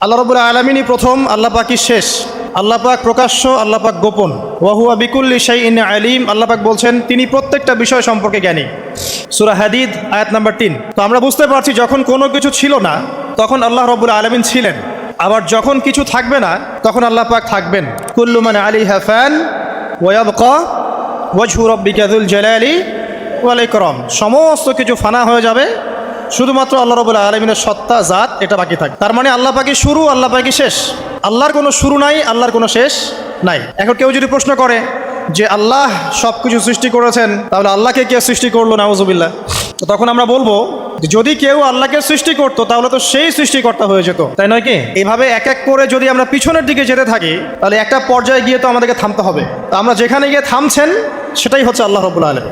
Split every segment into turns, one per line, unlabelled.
আল্লাহ রবুল্লা আলমিনই প্রথম, আল্লাহ পাকই শেষ। আল্লাহ পাক প্রকাশ্য, আল্লাহ পাক গোপন। ওয়াহুয়া বিকুল্লি শাই ইন আলিম, আল্লাহ পাক বলছেন, তিনি প্রত্যেকটা বিষয় সম্পর্কে জ্ঞানী। সুরা হাদিদ, আয়াত নাম্বার তিন। তো আমরা বুঝতে পারছি, যখন কোনো কিছু ছিল না, তখন আল্লাহ রবুল্লা আলমিন ছিলেন। আবার যখন কিছু থাকবে না, তখন আল্লাহ পাক থাকবেন। কুল্লু মানে আলী হ্যাফান ওয়াবক ওয়াজহু রব্বিকাদুল জালালি ওয়াল ইকরাম। সমস্ত কিছু ফানা হয়ে যাবে শুধুমাত্র আল্লাহ রবুল্লা আলমিনের সত্তা, জাত এটা বাকি থাকে তার মানে আল্লাহ পাকি শুরু, আল্লাহ পাকি শেষ। আল্লাহর কোনো শুরু নাই, আল্লাহর কোনো শেষ নাই। এখন কেউ যদি প্রশ্ন করে যে আল্লাহ সব কিছু সৃষ্টি করেছেন, তাহলে আল্লাহকে কে সৃষ্টি করল? নাউজুবিল্লাহ। তো তখন আমরা বলব যদি কেউ আল্লাহকে সৃষ্টি করতো, তাহলে তো সেই সৃষ্টিকর্তা হয়ে যেত। তাই নয় কি? এইভাবে এক এক করে যদি আমরা পিছনের দিকে যেতে থাকি, তাহলে একটা পর্যায়ে গিয়ে তো আমাদেরকে থামতে হবে। তো আমরা যেখানে গিয়ে থামছেন, সেটাই হচ্ছে আল্লাহ রবুল্লা আলম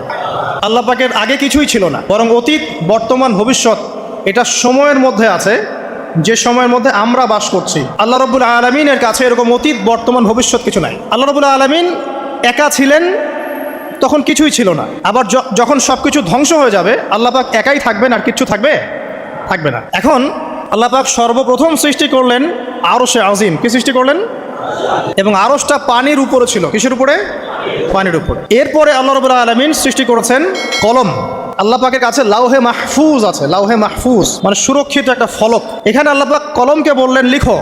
আল্লাহ পাকের আগে কিছুই ছিল না। বরং অতীত, বর্তমান, ভবিষ্যৎ, এটা সময়ের মধ্যে আছে। যে সময়ের মধ্যে আমরা বাস করছি। আল্লাহ রবুল আলমিনের কাছে এরকম অতীত, বর্তমান, ভবিষ্যৎ কিছু নাই। আল্লাহ রবুল আলমিন একা ছিলেন, তখন কিছুই ছিল না। আবার যখন সব কিছু ধ্বংস হয়ে যাবে, আল্লাহ পাক একাই থাকবেন আর কিচ্ছু থাকবে? থাকবে না। এখন আল্লাহ পাক সর্বপ্রথম সৃষ্টি করলেন আরশে আজিম। কি সৃষ্টি করলেন? এবং আরসটা পানির উপরে ছিল। কিসের উপরে? পানির উপরে। এরপরে আল্লাহ রবুল্লা আলমিন সৃষ্টি করেছেন কলম। আল্লাহ পাকের কাছে লাউহে মাহফুজ আছে, লাউহে মাহফুজ মানে সুরক্ষিত একটা ফলক। এখানে আল্লাহ পাক কলমকে বললেন, লিখো।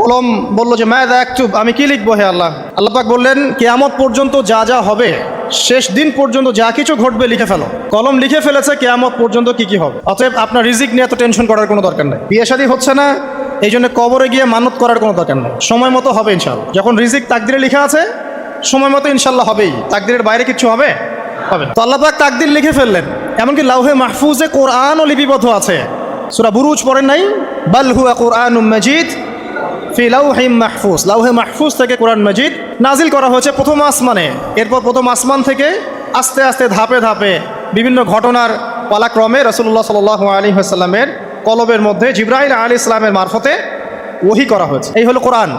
কলম বলল যে ম্যাদ একটুব আমি কি লিখব হে আল্লাহ? আল্লাহ পাক বললেন, কেয়ামত পর্যন্ত যা যা হবে, শেষ দিন পর্যন্ত যা কিছু ঘটবে, লিখে ফেলো। কলম লিখে ফেলেছে, কেয়ামত পর্যন্ত কি কি হবে। অতএব আপনার রিজিক নিয়ে এত টেনশন করার কোনো দরকার নেই। বিয়ে শাদী হচ্ছে না এই জন্য কবরে গিয়ে মানত করার কোনো দরকার নেই। সময় মতো হবে ইনশাল্লাহ যখন রিজিক তাকদিরে লিখা আছে সময় মতো ইনশাল্লাহ হবেই। তাকদিরের বাইরে কিছু হবে? হবে। তো আল্লাহ পাক তাকদির লিখে ফেললেন, এমনকি লাউহে মাহফুজে কোরআনও লিপিবদ্ধ আছে। সুরা বুরুজ পড়েন নাই? বাল হুয়া কোরআন মজিদ ফি লাউহিম মাহফুজ। লাউহে মাহফুজ থেকে কোরআন মজিদ নাজিল করা হয়েছে প্রথম আসমানে। এরপর প্রথম আসমান থেকে আস্তে আস্তে ধাপে ধাপে বিভিন্ন ঘটনার পালাক্রমে রসুল্লাহ সাল আলী আসাল্লামের কলবের মধ্যে জিব্রাহিল আলী ইসলামের মারফতে ওহি করা হয়েছে। এই হলো কোরআন।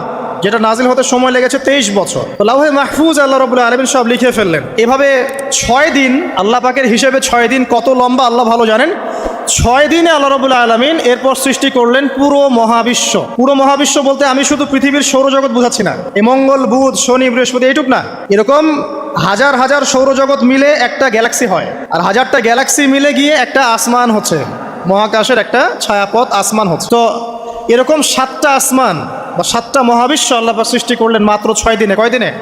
যেটা নাজিল হতে সময় লেগেছে তেইশ বছর। তো লাউহে মাহফুজ আল্লাহ রবুল্লাহ আলমিন সব লিখে ফেললেন। এভাবে ছয় দিন, আল্লাহ পাকের হিসেবে ছয় দিন কত লম্বা আল্লাহ ভালো জানেন? ছয় দিনে আল্লাহ রবুল্লা আলমিন এরপর সৃষ্টি করলেন পুরো মহাবিশ্ব। পুরো মহাবিশ্ব বলতে আমি শুধু পৃথিবীর সৌরজগৎ বোঝাচ্ছি না। এই মঙ্গল, বুধ, শনি, বৃহস্পতি, এইটুক না। এরকম হাজার হাজার সৌরজগৎ মিলে একটা গ্যালাক্সি হয়। আর হাজারটা গ্যালাক্সি মিলে গিয়ে একটা আসমান হচ্ছে। মহাকাশের একটা ছায়াপথ আসমান হচ্ছে। তো এরকম সাতটা আসমান বা সাতটা মহাবিশ্ব আল্লাপাক সৃষ্টি করলেন মাত্র ছয় দিনে। কয় দিনে?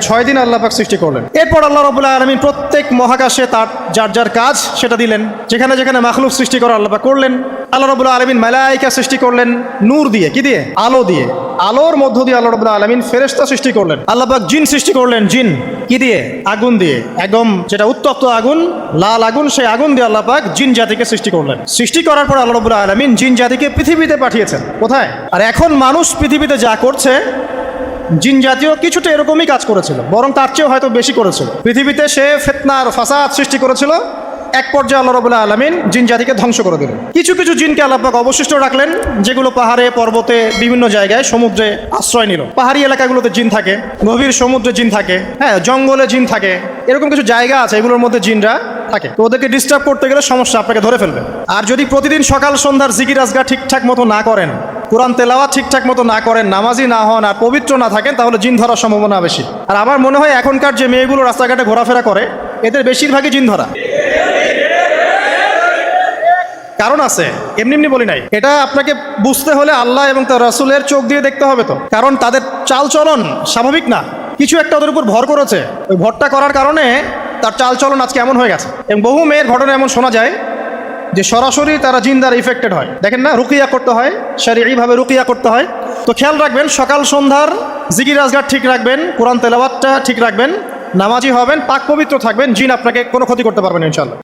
ছয় দিন আল্লাহ পাক সৃষ্টি করলেন। এরপর আল্লাহ রবুল্লাহ আলমিন প্রত্যেক মহাকাশে তার যার যার কাজ সেটা দিলেন। যেখানে যেখানে মাখলুক সৃষ্টি করা আল্লাহ পাক করলেন। আল্লাহ রবুল্লাহ আলমিন মালাইকা সৃষ্টি করলেন নূর দিয়ে। কি দিয়ে? আলো দিয়ে। আলোর মধ্য দিয়ে আল্লাহ রবুল্লাহ আলমিন ফেরেস্তা সৃষ্টি করলেন। আল্লাহ পাক জিন সৃষ্টি করলেন, জিন। কি দিয়ে? আগুন দিয়ে। একদম যেটা উত্তপ্ত আগুন, লাল আগুন, সেই আগুন দিয়ে আল্লাহ পাক জিন জাতিকে সৃষ্টি করলেন। সৃষ্টি করার পর আল্লাহ রবুল্লাহ আলমিন জিন জাতিকে পৃথিবীতে পাঠিয়েছেন। কোথায়? আর এখন মানুষ পৃথিবীতে যা করছে, জিন জাতীয় কিছুটা এরকমই কাজ করেছিল, বরং তার চেয়েও হয়তো বেশি করেছিল। পৃথিবীতে সে ফেতনার ফাসাদ সৃষ্টি করেছিল এক পর্যায়ে আল্লাহ রবুল্লাহ আলমিন জিন জাতিকে ধ্বংস করে দিলেন। কিছু কিছু জিনকে আল্লাপাক অবশিষ্ট রাখলেন, যেগুলো পাহাড়ে, পর্বতে, বিভিন্ন জায়গায় সমুদ্রে আশ্রয় নিল। পাহাড়ি এলাকাগুলোতে জিন থাকে, গভীর সমুদ্রে জিন থাকে হ্যাঁ জঙ্গলে জিন থাকে, এরকম কিছু জায়গা আছে, এগুলোর মধ্যে জিনরা থাকে। তো ওদেরকে ডিস্টার্ব করতে গেলে সমস্যা আপনাকে ধরে ফেলবে। আর যদি প্রতিদিন সকাল, সন্ধ্যার জিকির আজগা ঠিকঠাক মতো না করেন, কোরআন তেলাওয়া ঠিকঠাক মতো না করেন নামাজি না হন আর পবিত্র না থাকেন, তাহলে জিন ধরার সম্ভাবনা বেশি। আর আমার মনে হয় এখনকার যে মেয়েগুলো রাস্তাঘাটে ঘোরাফেরা করে, এদের বেশিরভাগই জিন ধরা। কারণ আছে। এমনি এমনি বলি নাই। এটা আপনাকে বুঝতে হলে আল্লাহ এবং তার রাসুলের চোখ দিয়ে দেখতে হবে তো। কারণ তাদের চালচলন স্বাভাবিক না। কিছু একটা ওদের উপর ভর করেছে। ওই ভরটা করার কারণে তার চালচলন আজকে এমন হয়ে গেছে। এবং বহু মেয়ের ঘটনা এমন শোনা যায় যে সরাসরি তারা জিন দ্বারা ইফেক্টেড হয়। দেখেন না, রুকিয়া করতে হয় শারীরিকভাবে রুকিয়া করতে হয়। তো খেয়াল রাখবেন, সকাল সন্ধ্যার জিকির রাজগার ঠিক রাখবেন, কোরআন তেলাবাতটা ঠিক রাখবেন, নামাজি হবেন, পাক পবিত্র থাকবেন, জিন আপনাকে কোনো ক্ষতি করতে পারবেন ইনশাল্লাহ